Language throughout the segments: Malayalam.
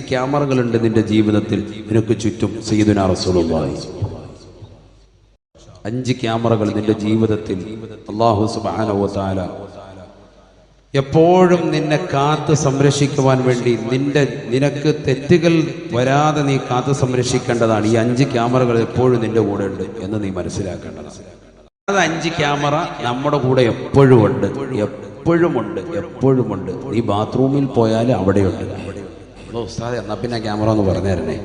ക്യാമറകളുണ്ട് നിന്റെ ജീവിതത്തിൽ. നിനക്ക് ചുറ്റും സയ്യിദുന റസൂലുള്ളാഹി. അഞ്ച് ക്യാമറകൾ നിന്റെ ജീവിതത്തിൽ. അള്ളാഹു സുബ്ഹാനഹു തആല എപ്പോഴും നിന്നെ കാത്ത് സംരക്ഷിക്കുവാൻ വേണ്ടി നിന്റെ നിനക്ക് തെറ്റുകൾ വരാതെ നീ കാത്ത് സംരക്ഷിക്കേണ്ടതാണ്. ഈ അഞ്ച് ക്യാമറകൾ എപ്പോഴും നിന്റെ കൂടെ ഉണ്ട് എന്ന് നീ മനസ്സിലാക്കേണ്ടതാണ്. അത് അഞ്ച് ക്യാമറ നമ്മുടെ കൂടെ എപ്പോഴും ഉണ്ട്. എപ്പോഴും ഉണ്ട്. എപ്പോഴും ഉണ്ട്. നീ ബാത്റൂമിൽ പോയാൽ അവിടെയുണ്ട്. ഓ ഉസ്താദെ എന്നാൽ പിന്നെ ക്യാമറ എന്ന് പറഞ്ഞു തരണേ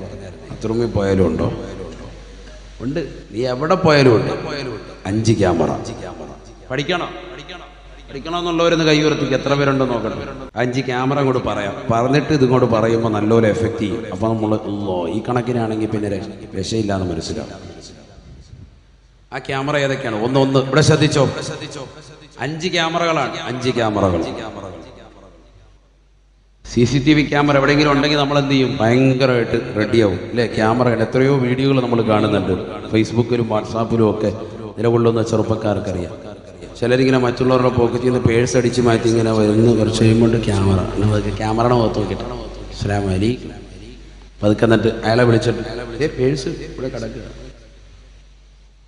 ബാത്റൂമിൽ പോയാലും ഉണ്ടോ? ഉണ്ട്. നീ എവിടെ പോയാലും ഉണ്ട്. അഞ്ച് ക്യാമറ. പഠിക്കണോ? പഠിക്കണമെന്നുള്ളവരൊന്ന് കൈ ഉയർത്തിക്ക്. എത്ര പേരുണ്ടോ നോക്കണം അഞ്ച് ക്യാമറ അങ്ങോട്ട് പറയാം. പറഞ്ഞിട്ട് ഇതുകൊണ്ട് പറയുമ്പോൾ നല്ലപോലെ എഫക്റ്റ് ചെയ്യും. അപ്പൊ നമ്മൾ ഈ കണക്കിനാണെങ്കിൽ പിന്നെ രക്ഷ- രക്ഷയില്ലാന്ന് മനസ്സിലാവും. ആ ക്യാമറ ഏതൊക്കെയാണ്? ഒന്ന് ഒന്ന്. ഇവിടെ ശ്രദ്ധിച്ചോ? അഞ്ച് ക്യാമറകളാണ്. അഞ്ച് ക്യാമറകൾ. C C T V camera എവിടെയെങ്കിലും ഉണ്ടെങ്കിൽ നമ്മൾ എന്ത് ചെയ്യും? ഭയങ്കരമായിട്ട് റെഡിയാവും അല്ലേ? ക്യാമറ എത്രയോ വീഡിയോകൾ നമ്മൾ കാണുന്നുണ്ട്. ഫേസ്ബുക്കിലും വാട്സാപ്പിലും ഒക്കെ നിലകൊള്ളുന്ന ചെറുപ്പക്കാർക്കറിയാം. ചിലരിങ്ങനെ മറ്റുള്ളവരുടെ പോക്കറ്റിൽ നിന്ന് പേഴ്സ് അടിച്ച് മാറ്റി ഇങ്ങനെ വരുന്ന കുറച്ച് കഴിയുമ്പോൾ ക്യാമറ. ക്യാമറയുടെ മുഖത്ത് നോക്കിയിട്ട്. അസ്സലാം അലി പതുക്കെ എന്നിട്ട് അയാളെ വിളിച്ചിട്ട് പേഴ്സ് ഇവിടെ കിടക്കുക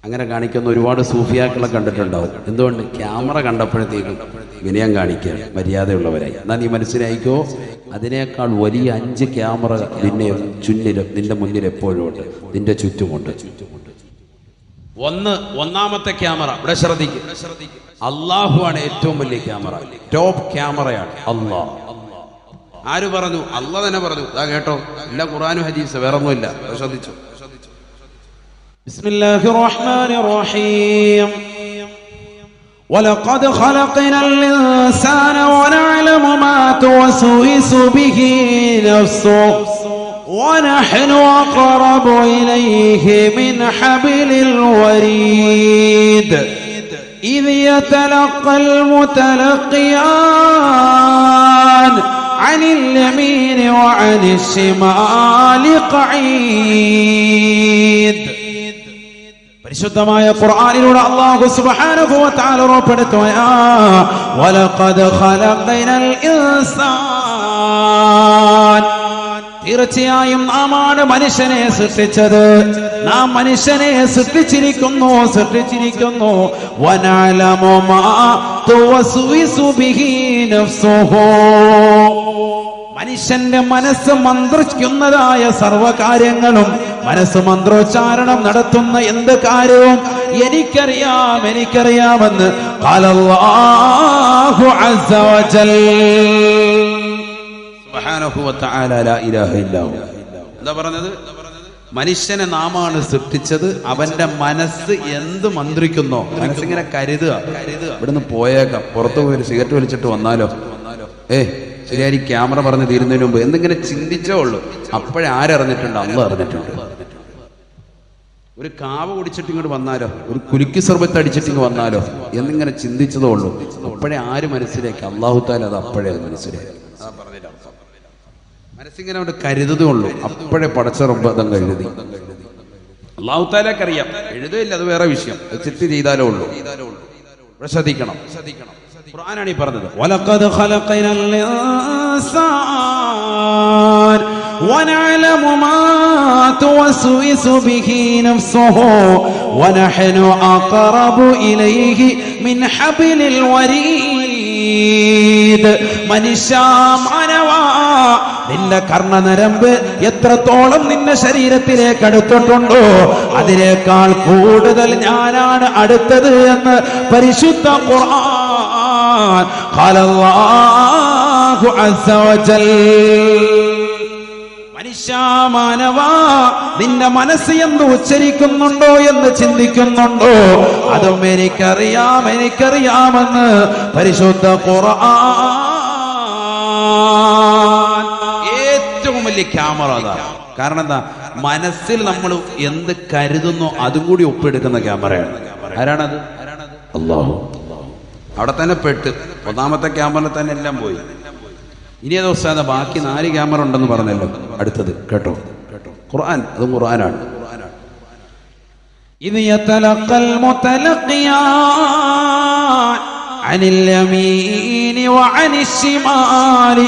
അങ്ങനെ കാണിക്കുന്ന ഒരുപാട് സൂഫിയാക്കളെ കണ്ടിട്ടുണ്ടാവും. എന്തുകൊണ്ട്? ക്യാമറ കണ്ടപ്പോഴത്തേക്കും വിനയം കാണിക്കുക മര്യാദയുള്ളവരായി. എന്നാൽ നീ മനസ്സിലായിക്കോ? അതിനേക്കാൾ വലിയ അഞ്ച് ക്യാമറ നിന്നെ ചുന്നിലും നിന്റെ മുന്നിൽ എപ്പോഴും ഉണ്ട്. നിന്റെ ചുറ്റുമുണ്ട്. ഒന്ന് ഒന്നാമത്തെ ക്യാമറ. ഇവിടെ ശ്രദ്ധിക്കും. അള്ളാഹു ആണ് ഏറ്റവും വലിയ ക്യാമറ. ടോപ്പ് ക്യാമറയാണ് അള്ളാഹ് ആര് പറഞ്ഞു? അള്ളാഹ് തന്നെ പറഞ്ഞു. കേട്ടോ. എല്ലാ ഖുറാനും ഹദീസ്. വേറൊന്നുമില്ല. ശ്രദ്ധിച്ചു? بسم الله الرحمن الرحيم. ولقد خلقنا الإنسان ونعلم ما توسوس به نفسه ونحن أقرب إليه من حبل الوريد. إذ يتلقى المتلقيان عن اليمين وعن الشمال قعيد. പരിശുദ്ധമായ ഖുർആനിലൂടെ അല്ലാഹു സുബ്ഹാനഹു വ തആല ഉറപ്പെടുത്തുകയാ. വലഖദ് ഖലഖനൽ ഇൻസാൻ. തീർച്ചയായും നാമാണ് മനുഷ്യനെ സൃഷ്ടിച്ചത്. നാം മനുഷ്യനെ സൃഷ്ടിച്ചിരിക്കുന്നു സൃഷ്ടിച്ചിരിക്കുന്നു. വനഅലമു മാ തുവസ്വിസു ബിഹി നഫ്സുഹു. മനുഷ്യന്റെ മനസ്സ് മന്ത്രിക്കുന്നതായ സർവകാര്യങ്ങളും മനസ്സ് മന്ത്രോച്ചാരണം നടത്തുന്ന എന്ത് കാര്യവും എനിക്കറിയാം എനിക്കറിയാമെന്ന് എന്താ പറഞ്ഞത്? മനുഷ്യനെ നാമാണ് സൃഷ്ടിച്ചത് അവന്റെ മനസ്സ് എന്ത് മന്ത്രിക്കുന്നോ മനസ്സിങ്ങനെ കരുതുക. കരുതുക ഇവിടുന്ന് പോയേക്കാം. പുറത്തു പോയി സിഗരറ്റ് വലിച്ചിട്ട് വന്നാലോ? ഏ ശരിയായി ക്യാമറ പറഞ്ഞു തീരുന്നതിന് മുമ്പ് എന്തിങ്ങനെ ചിന്തിച്ചേ ഉള്ളൂ. അപ്പോഴേ ആരറിഞ്ഞിട്ടുണ്ട്? അന്ന് അറിഞ്ഞിട്ടുണ്ട്? ഒരു കാവ് കുടിച്ചിട്ട് ഇങ്ങോട്ട് വന്നാലോ? ഒരു കുലുക്കി സർബത്ത് അടിച്ചിട്ട് ഇങ്ങ് വന്നാലോ? എന്നിങ്ങനെ ചിന്തിച്ചതേ ഉള്ളൂ. അപ്പോഴേ ആര് മനസ്സിലാക്കി? അള്ളാഹുത്താൽ അത് അപ്പോഴേ അത് മനസ്സിലാക്കി. മനസ്സിങ്ങനെ അവിടെ കരുതതേ ഉള്ളൂ. അപ്പോഴേ പടച്ച റബ്ബം കരുതി അള്ളാഹുത്താലേക്കറിയാം താലക്ക് അറിയാം എഴുതില്ല അത് വേറെ വിഷയം. ചിത്തി ചെയ്താലേ ഉള്ളൂ. ശ്രദ്ധിക്കണം ശ്രദ്ധിക്കണം. ഖുർആനാണ് ഈ പറഞ്ഞത് ولقد خلقنا الإنسان ونعلم ما توسوس به نفسه ونحن أقرب إليه من حبل الوريد മനുഷ്യ മാനവാ നിന്റെ കർണനരമ്പ് എത്രത്തോളം നിന്റെ ശരീരത്തിലേക്ക് അടുത്തിട്ടുണ്ടോ അതിനേക്കാൾ കൂടുതൽ ഞാനാണ് അടുത്തത് എന്ന് പരിശുദ്ധ ഖുർആൻ قال الله عز وجل മനുഷ്യ മാനവ നിന്റെ മനസ്സ് എന്ത് ഉച്ചരിക്കുന്നുണ്ടോ എന്ന് ചിന്തിക്കുന്നുണ്ടോ അതും എനിക്കറിയാം എനിക്കറിയാമെന്ന് പരിശുദ്ധ ഖുർആൻ ഏറ്റവും വലിയ ക്യാമറ അതാണ് കാരണം എന്താ മനസ്സിൽ നമ്മൾ എന്ത് കരുതുന്നോ അതും കൂടി ഒപ്പെടുക്കുന്ന ക്യാമറയാണ് ആരാണത് അള്ളാഹു അവിടെ തന്നെ പെട്ട് ഒന്നാമത്തെ ക്യാമറ തന്നെ എല്ലാം പോയി ഇനി അത് ഉസ്താദ ബാക്കി നാല് ക്യാമറ ഉണ്ടെന്ന് പറഞ്ഞല്ലോ അടുത്തത് കേട്ടോ ഖുർആൻ അതും ഖുർആനാണ് إذ يتلقى المتلقيان عن اليمين وعن الشمال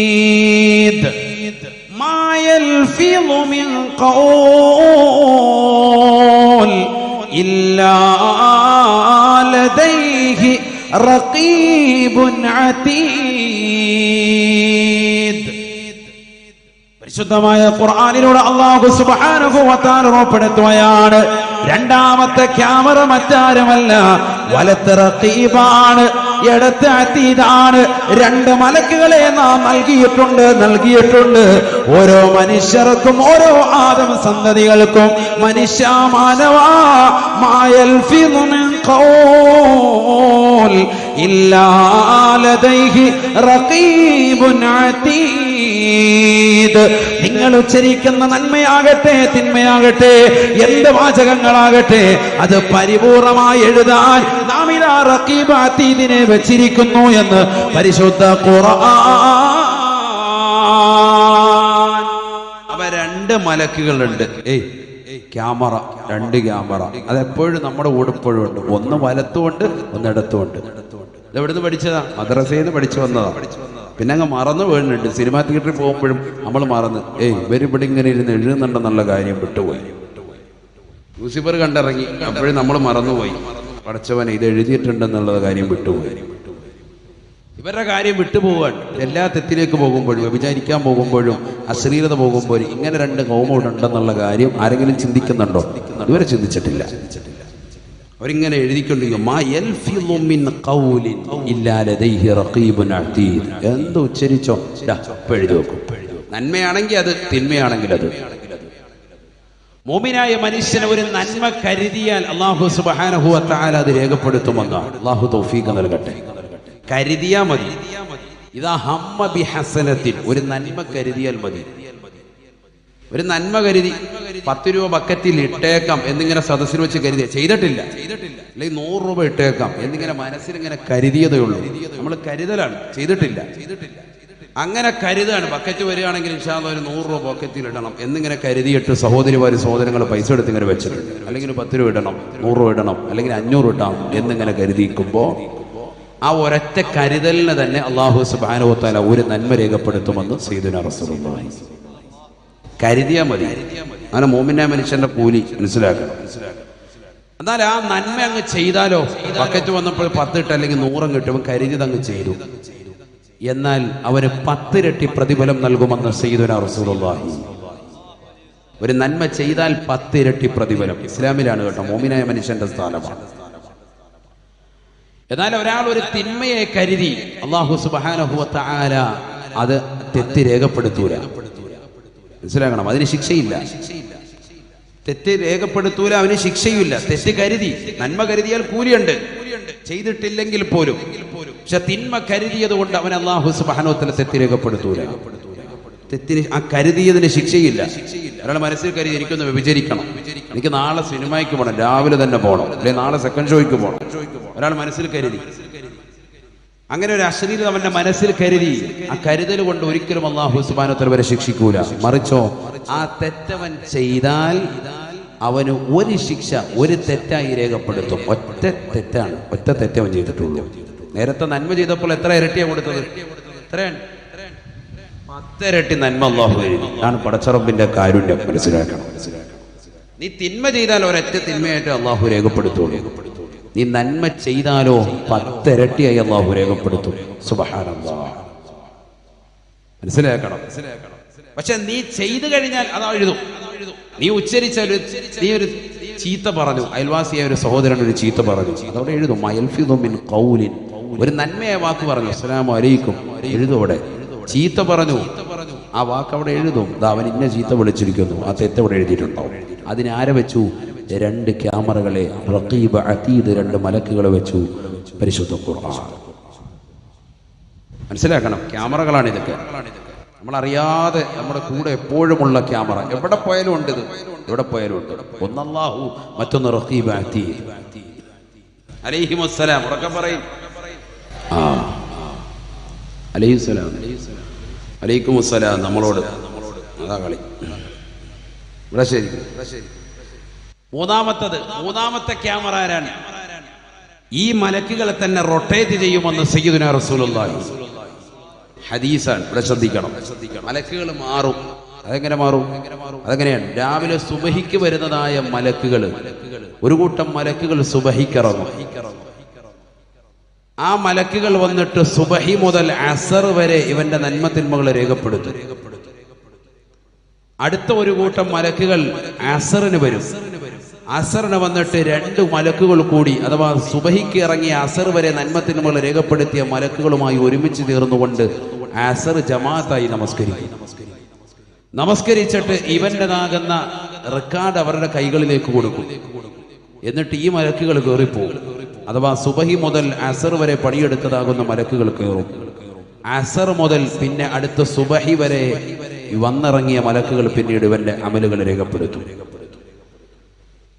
قعيد عتيد ما يلفظ من قول إلا لديه رقيب عتيد പരിശുദ്ധമായ ഖുർആനിലൂടെ അള്ളാഹു സുബ്ഹാനഹു വതആല ഉറപ്പെടുത്തുകയാണ് രണ്ടാമത്തെ ക്യാമറ മറ്റാരുമല്ല വലത്ത് റഖീബാണ് ഇടത്ത് അതീതാണ് രണ്ട് മലക്കുകളെ നാം നൽകിയിട്ടുണ്ട് നൽകിയിട്ടുണ്ട്. ഓരോ മനുഷ്യർക്കും ഓരോ ആദം സന്തതികൾക്കും. മനുഷ്യ മാനവ മായൽ മിൻ ഖൗൽ ഇല്ലാ അതീദ് നിങ്ങൾ ഉച്ചരിക്കുന്ന നന്മയാകട്ടെ തിന്മയാകട്ടെ എന്ത് വാചകങ്ങളാകട്ടെ അത് പരിപൂർണമായി എഴുതാൻ നാം ഇതാ റഖീബ് അതീദിനെ വെച്ചിരിക്കുന്നു എന്ന് പരിശുദ്ധ ഖുർആൻ. അവ രണ്ട് മലക്കുകളുണ്ട്. ഏയ് ക്യാമറ രണ്ട് ക്യാമറ. അതെപ്പോഴും നമ്മുടെ കൂടെ എപ്പോഴും ഉണ്ട്. ഒന്ന് വലത്തുമുണ്ട് ഒന്ന് ഇടത്തുമുണ്ട്. പഠിച്ചതാ? മദ്രസയിൽ നിന്ന് പഠിച്ചു വന്നതാ. പിന്നെ അങ്ങ് മറന്നു വീഴുന്നുണ്ട് സിനിമാ തിയേറ്ററിൽ പോകുമ്പോഴും നമ്മൾ മറന്ന് ഏയ് ഇവരിവിടെ ഇങ്ങനെ ഇരുന്ന് നല്ല കാര്യം വിട്ടുപോയി. ലൂസിഫർ കണ്ടിറങ്ങി അപ്പോഴും നമ്മൾ മറന്നുപോയി. പഠിച്ചവൻ ഇത് എഴുതിയിട്ടുണ്ടെന്നുള്ള കാര്യം വിട്ടുപോയി. ഇവരുടെ കാര്യം വിട്ടുപോകാൻ എല്ലാ തെറ്റിലേക്ക് പോകുമ്പോഴും വ്യഭിചാരിക്കാൻ പോകുമ്പോഴും അശ്ലീലത പോകുമ്പോഴും ഇങ്ങനെ രണ്ട് കൗമുണ്ടെന്നുള്ള കാര്യം ആരെങ്കിലും ചിന്തിക്കുന്നുണ്ടോ? ഇവരെ ചിന്തിച്ചിട്ടില്ല. അവരിങ്ങനെ എഴുതിക്കൊണ്ടിരിക്കും എന്ത് ഉച്ചരിച്ചോ? എഴുതി വെക്കും. നന്മയാണെങ്കിൽ അത് തിന്മയാണെങ്കിൽ അത്. മോമിനായ മനുഷ്യന് ഒരു നന്മ കരുതിയാൽ അള്ളാഹു സുബ്ഹാനഹു അത്താൽ അത് രേഖപ്പെടുത്തുമെന്നാണ്. അള്ളാഹു തൗഫീഖ് നൽകട്ടെ. കരുതിയാ മതി. ഇതാ ഹമ്മ ബി ഹസനത്തിൽ ഒരു നന്മ കരുതിയാൽ മതി. ഒരു നന്മ കരുതി. പത്ത് രൂപ ബക്കറ്റിൽ ഇട്ടേക്കാം എന്നിങ്ങനെ സദസ്സിന് വെച്ച് കരുതിയ. ചെയ്തിട്ടില്ല. അല്ലെങ്കിൽ നൂറ് രൂപ ഇട്ടേക്കാം എന്നിങ്ങനെ മനസ്സിൽ ഇങ്ങനെ കരുതിയതേ ഉള്ളൂ നമ്മൾ കരുതലാണ്. ചെയ്തിട്ടില്ല. ചെയ്തിട്ടില്ല. അങ്ങനെ കരുതാണ്. ബക്കറ്റ് വരികയാണെങ്കിൽ ഇൻഷാല്ല ഒരു നൂറ് രൂപ ബക്കറ്റിൽ ഇടണം. എന്നിങ്ങനെ കരുതിയിട്ട് സഹോദരിമാര് സഹോദരങ്ങൾ പൈസ എടുത്ത് ഇങ്ങനെ വെച്ചിട്ടുണ്ട്. അല്ലെങ്കിൽ പത്ത് രൂപ ഇടണം നൂറ് രൂപ ഇടണം അല്ലെങ്കിൽ അഞ്ഞൂറ് ഇട്ടാം എന്നിങ്ങനെ കരുതിക്കുമ്പോൾ ആ ഒരൊറ്റ കരുതലിന് തന്നെ അള്ളാഹു സുബാനുവത്താല ഒരു നന്മ രേഖപ്പെടുത്തുമെന്ന് സീദുന റസൂലുള്ളാഹി. കരുതിയാ മതി. അങ്ങനെ മോമിന്റെ മനുഷ്യന്റെ കൂലി മനസ്സിലാക്കണം. എന്നാൽ ആ നന്മ അങ്ങ് ചെയ്താലോ? ബക്കറ്റ് വന്നപ്പോൾ പത്തിട്ട് അല്ലെങ്കിൽ നൂറും കിട്ടുമ്പോൾ കരുതിയത് അങ്ങ് ചെയ്തു. എന്നാൽ അവന് പത്തിരട്ടി പ്രതിഫലം നൽകുമെന്ന് സയ്യിദുന റസൂലുള്ളാഹി. ഒരു നന്മ ചെയ്താൽ പത്തിരട്ടി പ്രതിഫലം. ഇസ്ലാമിലാണ് കേട്ടോ മോമിനായ മനുഷ്യന്റെ സ്ഥാനമാണ്. എന്നാൽ ഒരാൾ ഒരു തിന്മയെ കരുതി അള്ളാഹു സുബാനഹു തആല അത് തെറ്റി രേഖപ്പെടുത്തൂല. മനസ്സിലാക്കണം അതിന് ശിക്ഷയില്ല. തെറ്റ് രേഖപ്പെടുത്തൂല അവന് ശിക്ഷയുമില്ല. തെറ്റ് കരുതി. നന്മ കരുതിയാൽ കൂലിയുണ്ട്. ചെയ്തിട്ടില്ലെങ്കിൽ പോലും. പക്ഷെ തിന്മ കരുതിയത് കൊണ്ട് അവൻ അള്ളാഹു സുബാനോത്തല തെറ്റ് രേഖപ്പെടുത്തൂല. തെറ്റിന് ആ കരുതിയതിന് ശിക്ഷയില്ല. ഒരാൾ മനസ്സിൽ കരുതി എനിക്കൊന്ന് വിഭജിക്കണം എനിക്ക് നാളെ സിനിമയ്ക്ക് പോകണം രാവിലെ തന്നെ പോകണം അല്ലെങ്കിൽ നാളെ സെക്കൻഡ് ഷോയ്ക്ക് പോകണം ഒരാൾ മനസ്സിൽ കരുതി. അങ്ങനെ ഒരു അശ്ലീല അവന്റെ മനസ്സിൽ കരുതി. ആ കരുതൽ കൊണ്ട് ഒരിക്കലും അള്ളാഹു സുബാനോത്തല വരെ ശിക്ഷിക്കൂല. മറിച്ചോ ആ തെറ്റവൻ ചെയ്താൽ അവന് ഒരു ശിക്ഷ ഒരു തെറ്റായി രേഖപ്പെടുത്തും. ഒറ്റ തെറ്റാണ്. ഒറ്റ തെറ്റേ അവൻ ചെയ്തിട്ടുള്ളൂ. നേരത്തെ നന്മ ചെയ്തപ്പോൾ എത്ര ഇരട്ടിയാണ് കൊടുത്തത്? എത്രയാണ്? പത്തിരട്ടി നന്മ അള്ളാഹു എഴുതി ആണ് പടച്ചറബിന്റെ കാരുണ്യം. മനസ്സിലാക്കണം. നീ തിന്മ ചെയ്താൽ ഒരൊറ്റ തിന്മയായിട്ട് അള്ളാഹു രേഖപ്പെടുത്തുള്ളൂ. നീ നന്മ ചെയ്താലോ പത്തിരട്ടിയായി അള്ളാഹു രേഖപ്പെടുത്തും. സുബഹാനല്ലാഹ് മനസ്സിലാക്കണം. പക്ഷെ നീ ചെയ്തു കഴിഞ്ഞാൽ അതാ എഴുതും. നീ ഉച്ചരിച്ച ഒരു നീ ഒരു ചീത്ത പറഞ്ഞു. അയൽവാസിയെ ഒരു സഹോദരൻ ഒരു ചീത്ത പറഞ്ഞു. അതവിടെ എഴുതും അയൽഫിദു കൗലിൻ ഒരു നന്മയായ വാക്ക് പറഞ്ഞു. അസ്സലാമു അലൈക്കും. എഴുതും അവിടെ. ചീത്ത പറഞ്ഞു. ആ വാക്ക് അവിടെ എഴുതും. അവൻ ഇന്ന ചീത്ത വിളിച്ചിരിക്കുന്നു. ആ തെറ്റ് അവിടെ എഴുതിയിട്ടുണ്ടാവും അതിന് ആരെ വെച്ചു? രണ്ട് ക്യാമറകളെ റഖീബ് അതീദ് രണ്ട് മലക്കുകളെ വെച്ചു. പരിശുദ്ധ ഖുർആൻ. മനസ്സിലാക്കണം. ക്യാമറകളാണ് ഇതൊക്കെ നമ്മൾ അറിയാതെ നമ്മുടെ കൂടെ എപ്പോഴുമുള്ള ക്യാമറ. എവിടെ പോയാലും ഉണ്ട് ഇത്. എവിടെ പോയാലും ഉണ്ട്. ഒന്നല്ലാഹു മറ്റൊന്ന് ഉറക്കെ ആ. നമ്മളോട്. അതാ കളി. ശരി. മൂന്നാമത്തത് മൂന്നാമത്തെ ക്യാമറ ആരാണ്? ഈ മലക്കുകളെ തന്നെ റൊട്ടേറ്റ് ചെയ്യുമെന്ന് സയ്യിദുന റസൂലുള്ളാഹി. ഹദീസാണ്. ഇവിടെ ശ്രദ്ധിക്കണം. മലക്കുകൾ മാറും. അതെങ്ങനെ മാറും? അതെങ്ങനെയാണ്? രാവിലെ സുബഹിക്ക് വരുന്നതായ മലക്കുകൾ. ഒരു കൂട്ടം മലക്കുകൾ സുബഹിക്കിറങ്ങും ആ മലക്കുകൾ വന്നിട്ട് സുബഹി മുതൽ അസർ വരെ ഇവന്റെ നന്മത്തിന്മകളെ രേഖപ്പെടുത്തും. അടുത്ത ഒരു കൂട്ടം മലക്കുകൾ അസറിന് വരും. അസറിന് വന്നിട്ട് രണ്ട് മലക്കുകൾ കൂടി അഥവാ സുബഹിക്ക് ഇറങ്ങിയ അസർ വരെ നന്മത്തിന് മുകളിൽ രേഖപ്പെടുത്തിയ മലക്കുകളുമായി ഒരുമിച്ച് തീർന്നുകൊണ്ട് അസർ ജമാഅത്തായി നമസ്കരിക്കും. നമസ്കരിച്ചിട്ട് ഇവന്റേതാകുന്ന റെക്കാർഡ് അവരുടെ കൈകളിലേക്ക് കൊടുക്കും. എന്നിട്ട് ഈ മലക്കുകൾ കയറിപ്പോകും അഥവാ സുബഹി മുതൽ അസർ വരെ പണിയെടുത്തതാകുന്ന മലക്കുകൾ കയറും. അസർ മുതൽ പിന്നെ അടുത്ത സുബഹി വരെ വന്നിറങ്ങിയ മലക്കുകൾ പിന്നീട് ഇവന്റെ അമലുകൾ രേഖപ്പെടുത്തും.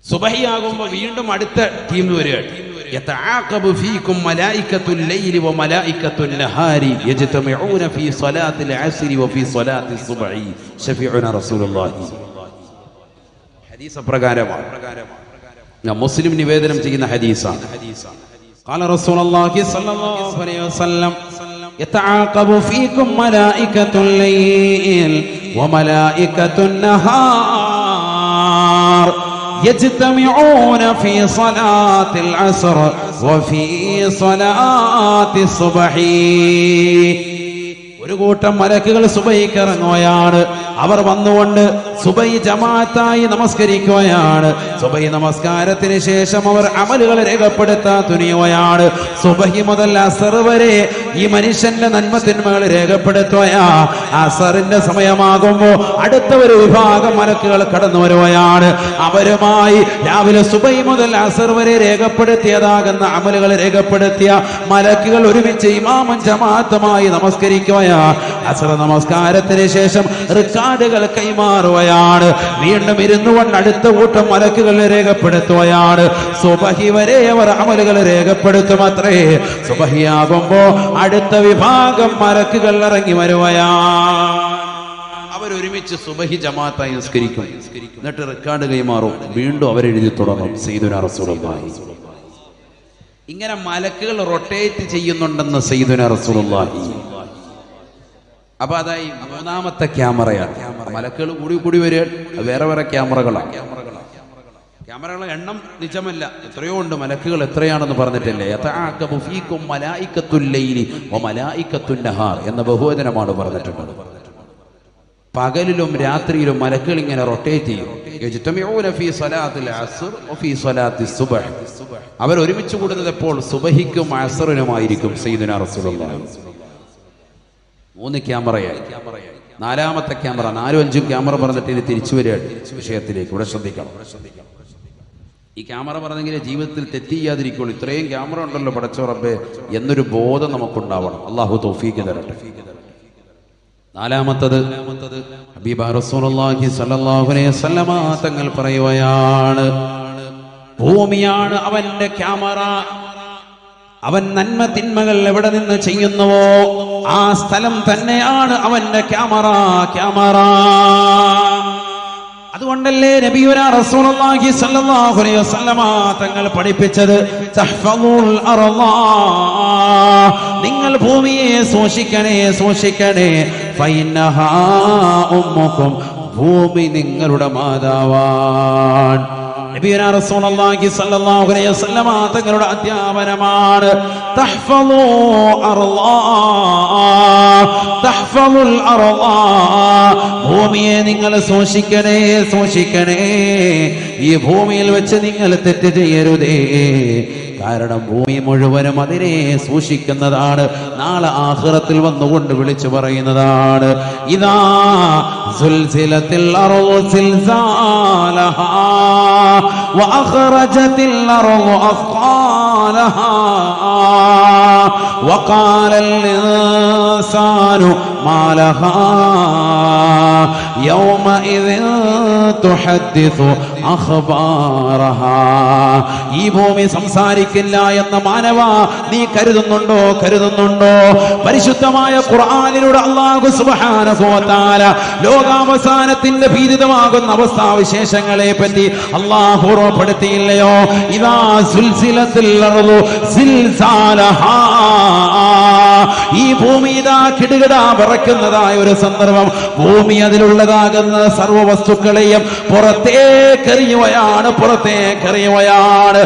സുബഹിയാകുമ്പോൾ വീണ്ടും അടുത്ത ടീം വരികയാണ് يتعاقب فيكم ملائكة الليل وملائكة النهار يجتمعون في صلاة العصر وفي صلاة الصبح شفيعنا رسول الله ഹദീസ് പ്രകാരമാണ് ഞാൻ മുസ്ലിം നിവേദനം ചെയ്യുന്ന ഹദീസാണ് قال رسول الله صلى الله عليه وسلم يتعاقب فيكم ملائكة الليل وملائكة النهار يجتمعون في صلاة العصر وفي صلاة الصبح. ഒരു കൂട്ടം മലക്കുകൾ സുബൈക്ക് ഇറങ്ങുകയാണ് അവർ വന്നുകൊണ്ട് സുബൈ ജമാഅത്തായി നമസ്കരിക്കുകയാണ്. സുബൈ നമസ്കാരത്തിന് ശേഷം അവർ അമലുകൾ രേഖപ്പെടുത്താൻ തുനിയുകയാണ്. സുബഹി മുതൽ അസർ വരെ ഈ മനുഷ്യന്റെ നന്മത്തിന്മകൾ രേഖപ്പെടുത്തുകയാ. അസറിന്റെ സമയമാകുമ്പോൾ അടുത്ത ഒരു വിഭാഗം മലക്കുകൾ കടന്നു വരുകയാണ്. അവരുമായി രാവിലെ സുബൈ മുതൽ അസർ വരെ രേഖപ്പെടുത്തിയതാകുന്ന അമലുകൾ രേഖപ്പെടുത്തിയ മലക്കുകൾ ഒരുമിച്ച് ഇമാമൻ ജമാഅത്തുമായി നമസ്കരിക്കുകയാ. അസർ നമസ്കാരത്തിന് ശേഷം റിക്കാർഡുകൾ കൈമാറുകയാണ്. വീണ്ടും ഇരുന്നു കൊണ്ട് അടുത്ത കൂട്ടം മലക്കുകൾ രേഖപ്പെടുത്തുകയാണ്. സുബഹി വരെ അവർ അമലുകൾ രേഖപ്പെടുത്തും അത്രേ. സുബഹിയാകുമ്പോ അടുത്ത വിഭാഗം മലക്കുകൾ ഇറങ്ങി വരുകയാണ്. അവരൊരുമിച്ച് സുബഹി ജമാഅത്തായി നിസ്കരിക്കും. എന്നിട്ട് റെക്കാർഡ് കൈമാറും. വീണ്ടും അവരെഴുതി തുടങ്ങും. സയ്യിദുന റസൂലുള്ളാഹി. ഇങ്ങനെ മലക്കുകൾ റൊട്ടേറ്റ് ചെയ്യുന്നുണ്ടെന്ന് സയ്യിദുന റസൂലുള്ളാഹി. അപ്പൊ അതായി മൂന്നാമത്തെ ക്യാമറയാണ്. മലക്കുകൾ കൂടി കൂടി വരിക. വേറെ വേറെ ക്യാമറകളാണ്. ക്യാമറകളുടെ എണ്ണം നിജമല്ല. എത്രയോ ഉണ്ട് മലക്കുകൾ എത്രയാണെന്ന് പറഞ്ഞിട്ടില്ലേ? എന്ന ബഹുവചനമാണ് പറഞ്ഞിട്ടുള്ളത്. പകലിലും രാത്രിയിലും മലക്കുകൾ ഇങ്ങനെ റൊട്ടേറ്റ് ചെയ്യും. അവർ ഒരുമിച്ച് കൂടുന്നത് എപ്പോൾ? സുബഹിക്കും അസറിനുമായിരിക്കും സയ്യിദുനാ റസൂലുള്ളാഹി. മൂന്ന് ക്യാമറയായി. നാലാമത്തെ ക്യാമറ നാലും അഞ്ചും ക്യാമറ പറഞ്ഞിട്ട് ഇനി തിരിച്ചു വരികയാണ് വിഷയത്തിലേക്ക്. ഇവിടെ ശ്രദ്ധിക്കണം. ഈ ക്യാമറ പറഞ്ഞെങ്കിൽ ജീവിതത്തിൽ തെറ്റ് ചെയ്യാതിരിക്കുള്ളൂ ഇത്രയും ക്യാമറ ഉണ്ടല്ലോ പടച്ചോ റബ്ബേ. എന്നൊരു ബോധം നമുക്കുണ്ടാവണം. അള്ളാഹു തോഫീക്ക് തരട്ടെ. നാലാമത്തത് തങ്ങൾ പറയുകയാണ് ഭൂമിയാണ് അവന്റെ ക്യാമറ. അവൻ നന്മ തിന്മകൾ എവിടെ നിന്ന് ചെയ്യുന്നുവോ ആ സ്ഥലം തന്നെയാണ് അവന്റെ ക്യാമറ ക്യാമറ. അതുകൊണ്ടല്ലേ നബിയുന റസൂലുള്ളാഹി സ്വല്ലല്ലാഹു അലൈഹി വസല്ലമ തങ്ങൾ പഠിപ്പിച്ചത്? നിങ്ങൾ ഭൂമിയെ സൂക്ഷിക്കണേ സൂക്ഷിക്കണേ. ഭൂമി നിങ്ങളുടെ മാതാവാൻ തങ്ങളുടെ അധ്യാപനമാണ് ഭൂമിയെ നിങ്ങൾ സൂക്ഷിക്കണേ സൂക്ഷിക്കണേ. ഈ ഭൂമിയിൽ വെച്ച് നിങ്ങൾ തെറ്റ് ചെയ്യരുതേ. കാരണം ഭൂമി മുഴുവനും അതിനെ സൂക്ഷിക്കുന്നതാണ് നാളെ ആഹ്റത്തിൽ വന്നുകൊണ്ട് വിളിച്ചു പറയുന്നതാണ് ഇതാ സുൽസിലത്തിൽ അർളു സിൽസാലഹാ وأخرجت الأرض أثقالها وقال الإنسان ما لها يومئذ تحدث أخبارها ഈ ഭൂമി സംസാരിക്കില്ല എന്ന മാനവ നീ കരുതുന്നുണ്ടോ കരുതുന്നുണ്ടോ പരിശുദ്ധമായ ഖുർആനിലൂടെ അള്ളാഹു സുബ്ഹാനഹു വ തആല ലോകാവസാനത്തിന്റെ ഭീതിതമാകുന്ന അവസ്ഥാവിശേഷങ്ങളെ പറ്റി അള്ളാഹു ഉറപ്പെടുത്തിയില്ലയോ ഇതാ സുൽസിലത്തിൽ അർളു സിൽസാലഹാ ഈ ഭൂമി ഇതാ കിടുകിടാ വിറക്കുന്നതായ ഒരു സന്ദർഭം. ഭൂമി അതിലുള്ളതാകുന്ന സർവ വസ്തുക്കളെയും പുറത്തേക്കെറിയുകയാണ് പുറത്തേക്കെറിയുകയാണ്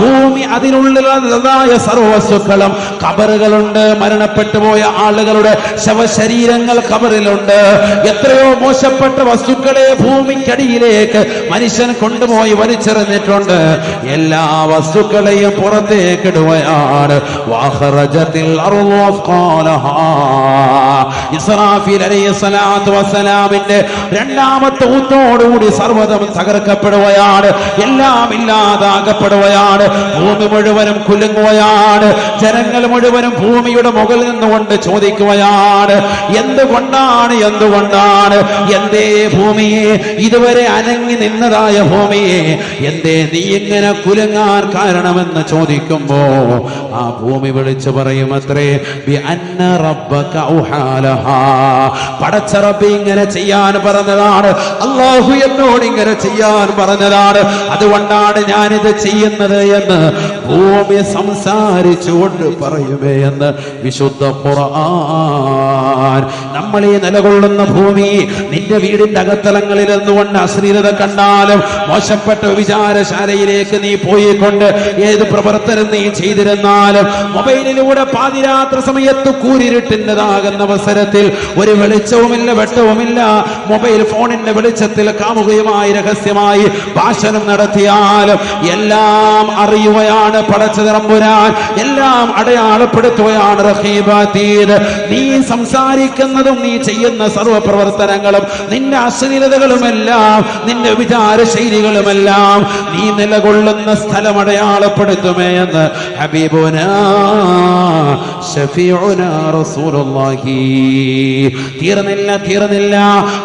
ഭൂമി അതിനുള്ളതായ സർവവസ്തുക്കളും കബറുകളുണ്ട്. മരണപ്പെട്ടു പോയ ആളുകളുടെ ശവശരീരങ്ങൾ കബറിലുണ്ട്. എത്രയോ മോശപ്പെട്ട വസ്തുക്കളെ ഭൂമിക്കടിയിലേക്ക് മനുഷ്യൻ കൊണ്ടുപോയി വലിച്ചെറിഞ്ഞിട്ടുണ്ട്. എല്ലാ വസ്തുക്കളെയും പുറത്തേക്ക് ഇടുകയാണ് വാഹറജത്തിൽ വസ്സലാമിന്റെ രണ്ടാമത്തെ ഊത്തോടുകൂടി സർവതം തകർക്കപ്പെടുകയാണ്. എല്ലാം ഇല്ലാതാകപ്പെടുകയാണ്. ഭൂമി മുഴുവനും കുലുങ്ങുകയാണ്. ജനങ്ങൾ മുഴുവനും ഭൂമിയുടെ മുകളിൽ നിന്നുകൊണ്ട് ചോദിക്കുകയാണ് എന്തുകൊണ്ടാണ് എന്തുകൊണ്ടാണ്? എന്തേ ഭൂമിയെ ഇതുവരെ അനങ്ങി നിന്നതായ ഭൂമിയെ എന്തേ നീ ഇങ്ങനെ കുലുങ്ങാൻ കാരണമെന്ന് ചോദിക്കുമ്പോ ആ ഭൂമി വിളിച്ചു പറയും അത്രേ ബി അന്ന റബ്ബക ഔഹാലഹാ. പടച്ച റബ്ബ് ഇങ്ങനെ ചെയ്യാൻ പറഞ്ഞതാണ്. അള്ളാഹു എന്നോട് ഇങ്ങനെ ചെയ്യാൻ പറഞ്ഞതാണ്. അതുകൊണ്ടാണ് ഞാനിത് ചെയ്യുന്നത് എന്ന് ഭൂമി സംസാരിച്ചുകൊണ്ട് പറയുമേ എന്ന് വിശുദ്ധ ഖുർആൻ. നമ്മൾ ഈ നിലകൊള്ളുന്ന ഭൂമി നിന്റെ വീടിന്റെ അകത്തലങ്ങളിൽ നിന്നുകൊണ്ട് അശ്ലീലത കണ്ടാലും മോശപ്പെട്ട വിചാരശാലയിലേക്ക് നീ പോയിക്കൊണ്ട് ഏത് പ്രവർത്തനം നീ ചെയ്തിരുന്നാലും മൊബൈലിലൂടെ പാതിരാത്ര സമയത്ത് കൂരിരുട്ടിന്റെതാകുന്ന അവസരത്തിൽ ഒരു വെളിച്ചവുമില്ല വെട്ടവുമില്ല. മൊബൈൽ ഫോണിന്റെ വെളിച്ചത്തിൽ കാമുകയുമായി രഹസ്യമായി ഭാഷണം നടത്തിയാലും എല്ലാം അറിയുകയാണ് പടച്ചു തമ്പുരാൻ എല്ലാം അടയാളപ്പെടുത്തുകയാണ് നീ സംസാരിക്കുന്നതും നീ ചെയ്യുന്ന സർവ പ്രവർത്തനങ്ങളും നിന്റെ അശ്ലീലതകളുമെല്ലാം നിന്റെ വിചാര ശൈലികളുമെല്ലാം നീ നിലകൊള്ളുന്ന സ്ഥലം അടയാളപ്പെടുത്തുമേ എന്ന് തീർന്നില്ല തീർന്നില്ല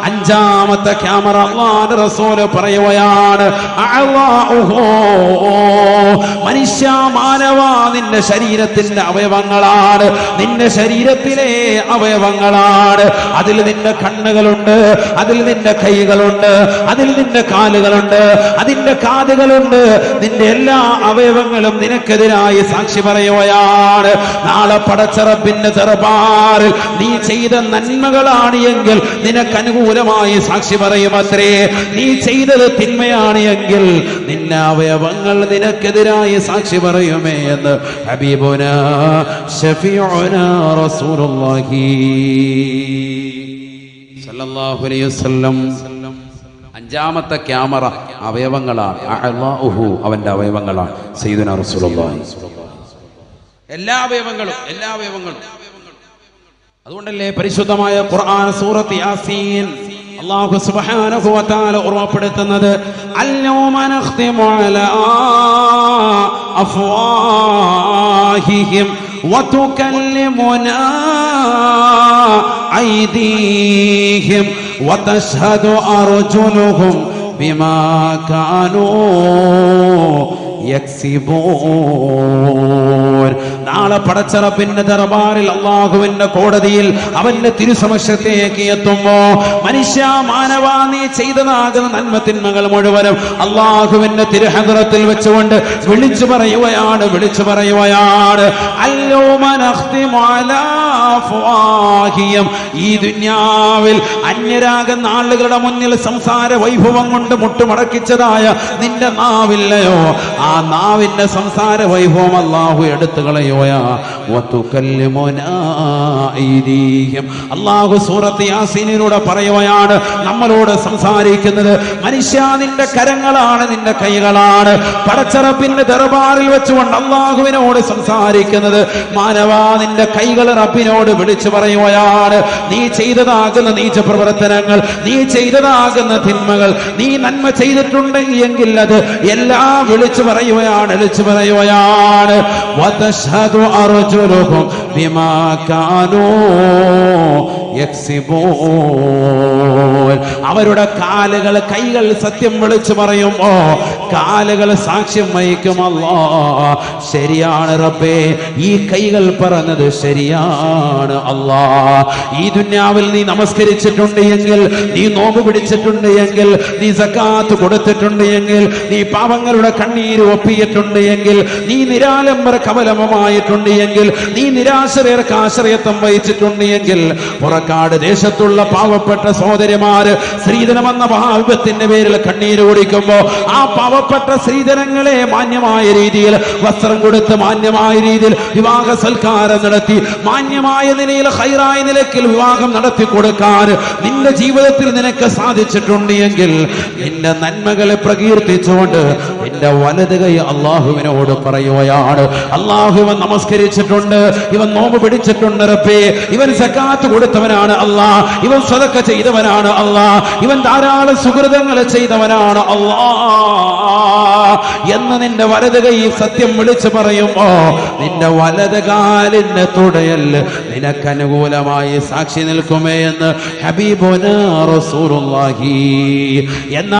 അഞ്ചാമത്തെ ക്യാമറ അള്ളാന്റെ റസൂൽ പറയുകയാണ്. മനുഷ്യ മാനവ നിന്റെ ശരീരത്തിന്റെ അവയവങ്ങളാണ്. നിന്റെ ശരീരത്തിലെ അവയവങ്ങളാണ്. അതിൽ നിന്റെ കണ്ണുകളുണ്ട് അതിൽ നിന്റെ കൈകളുണ്ട് അതിൽ നിന്റെ കാലുകളുണ്ട് അതിന്റെ കാതുകളുണ്ട്. നിന്റെ എല്ലാ അവയവങ്ങളും നിനക്കെതിരായി സാക്ഷി പറയുകയാണ്. നാളെ പടച്ചറപ്പിന്റെ ചെറുപാറിൽ നീ ചെയ്ത നന്മകളാണ് എങ്കിൽ നിനക്ക് അനുകൂലമായി സാക്ഷി പറയും അത്രേ. നീ ചെയ്തത് തിന്മയാണ് എങ്കിൽ നിന്റെ അവയവങ്ങൾ നിനക്കെതിരായി സാക്ഷി പറയുമേ എന്ന് ഹബീബുന ഷഫീഉന റസൂലുള്ളാഹി. സല്ലല്ലാഹു അലൈഹി വസല്ലം. അഞ്ചാമത്തെ ക്യാമറ അവയവങ്ങളാണ്. അള്ളാഹു അവന്റെ അവയവങ്ങളാണ്. സയ്യിദുന റസൂലുള്ളാഹി. എല്ലാ അവയവങ്ങളും എല്ലാ അവയവങ്ങളും. അതുകൊണ്ടല്ലേ പരിശുദ്ധമായ ഖുർആൻ സൂറത്ത് യാസീൻ അല്ലാഹു സുബ്ഹാനഹു വ തആല ഓർമ്മപ്പെടുത്തുന്നത് അൽയൗമ നഖ്തിമു അലാ അഫ്വാഹിഹിം وتكلمنا أيديهم وتشهد أرجلهم بما كانوا യക്സിബൂൻ നാളെ പടച്ചറപ്പിന്റെ ദർബാറിൽ അള്ളാഹുവിന്റെ കോടതിയിൽ അവന്റെ തിരുസമക്ഷത്തേക്ക് എത്തുമ്പോ മനുഷ്യ മാനവ നീ ചെയ്തതാകുന്ന നന്മ തിന്മകൾ മുഴുവനും അള്ളാഹുവിന്റെ തിരുഹദ്രത്തിൽ വെച്ചുകൊണ്ട് വിളിച്ചു പറയുകയാണ് വിളിച്ചു പറയുകയാണ്. ഈ ദുന്യാവിൽ അന്യരാകുന്ന ആളുകളുടെ മുന്നിൽ സംസാര വൈഭവം കൊണ്ട് മുട്ടുമടക്കിച്ചതായ നിന്റെ നാവില്ലയോ? ആ നാവിന്റെ സംസാര വൈഭവം അള്ളാഹു എടുത്തു അള്ളാഹു സൂറത്ത് യാസീനിലൂടെ പറയുകയാണ് നമ്മളോട് സംസാരിക്കുന്നത് മനുഷ്യ നിന്റെ കരങ്ങളാണ് നിന്റെ കൈകളാണ്. പടച്ചറപ്പിന്റെ ദർബാറിൽ വെച്ചുകൊണ്ട് അള്ളാഹുവിനോട് സംസാരിക്കുന്നത് മാനവാ നിന്റെ കൈകൾ റബ്ബിനോട് വിളിച്ചു പറയുകയാണ്. നീ ചെയ്തതാകുന്ന നീച്ച പ്രവർത്തനങ്ങൾ നീ ചെയ്തതാകുന്ന തിന്മകൾ നീ നന്മ ചെയ്തിട്ടുണ്ടെങ്കിൽ അത് എല്ലാം വിളിച്ചു പറയുകയാണ് വിളിച്ചു പറയുകയാണ്. تشهد أرجلهم بما كانوا يكسبون. അവരുടെ കാലുകൾ കൈകൾ സത്യം വിളിച്ചു പറയുമ്പോ കാലുകൾ സാക്ഷ്യം വഹിക്കുമല്ലോ ശരിയാണ് റബ്ബേ. ഈ കൈകൾ പറഞ്ഞത് ശരിയാണ് അല്ലാ. ഈ ദുന്യാവിൽ നീ നമസ്കരിച്ചിട്ടുണ്ട് എങ്കിൽ നീ നോമ്പ് പിടിച്ചിട്ടുണ്ട് എങ്കിൽ നീ സക്കാത്ത് കൊടുത്തിട്ടുണ്ട് എങ്കിൽ നീ പാവങ്ങളുടെ കണ്ണീര് ഒപ്പിയിട്ടുണ്ട് എങ്കിൽ നീ നിരാലംബര കമലമമായിട്ടുണ്ട് എങ്കിൽ നീ നിരാശ്രയർക്ക് ആശ്രയത്വം വഹിച്ചിട്ടുണ്ട് എങ്കിൽ പുറക്കാട് ദേശത്തുള്ള പാവപ്പെട്ട സഹോദരിമാര് സ്ത്രീധനമെന്ന മഹാവിപത്തിന്റെ പേരിൽ കണ്ണീര് കുടിക്കുമ്പോ ആ പാവപ്പെട്ട സ്ത്രീധനങ്ങളെ മാന്യമായ രീതിയിൽ വസ്ത്രം കൊടുത്ത് മാന്യമായ രീതിയിൽ വിവാഹ സൽക്കാരം നടത്തി മാന്യമായ നിലയിൽ ഹൈറായ നിലയ്ക്ക് വിവാഹം നടത്തി കൊടുക്കാൻ നിന്റെ ജീവിതത്തിൽ നിനക്ക് സാധിച്ചിട്ടുണ്ട് എങ്കിൽ നിന്റെ നന്മകളെ പ്രകീർത്തിച്ചുകൊണ്ട് നിന്റെ വലത് കൈ അള്ളാഹുവിനോട് പറയുകയാണ്. അള്ളാഹുവൻ നമസ്കരിച്ചിട്ടുണ്ട് ഇവൻ നോമ്പ് പിടിച്ചിട്ടുണ്ട് റബ്ബേ. ഇവൻ സക്കാത്ത് കൊടുത്തവനാണ് അല്ലാ ഇവൻ സ്വതക്ക ചെയ്തവനാണ് അല്ലാ ഇവൻ ധാരാളം സുഹൃതങ്ങൾ ചെയ്തവനാണ് അല്ലാ എന്ന് നിന്റെ വലത് കൈ സത്യം വിളിച്ചു പറയുമ്പോ നിന്റെ വലത് കാലിന്റെ തുടയൽ നിനക്കനുകൂലമായി സാക്ഷി നിൽക്കുമേ എന്ന് ഹബീബുന റസൂലുള്ളാഹി. എന്ന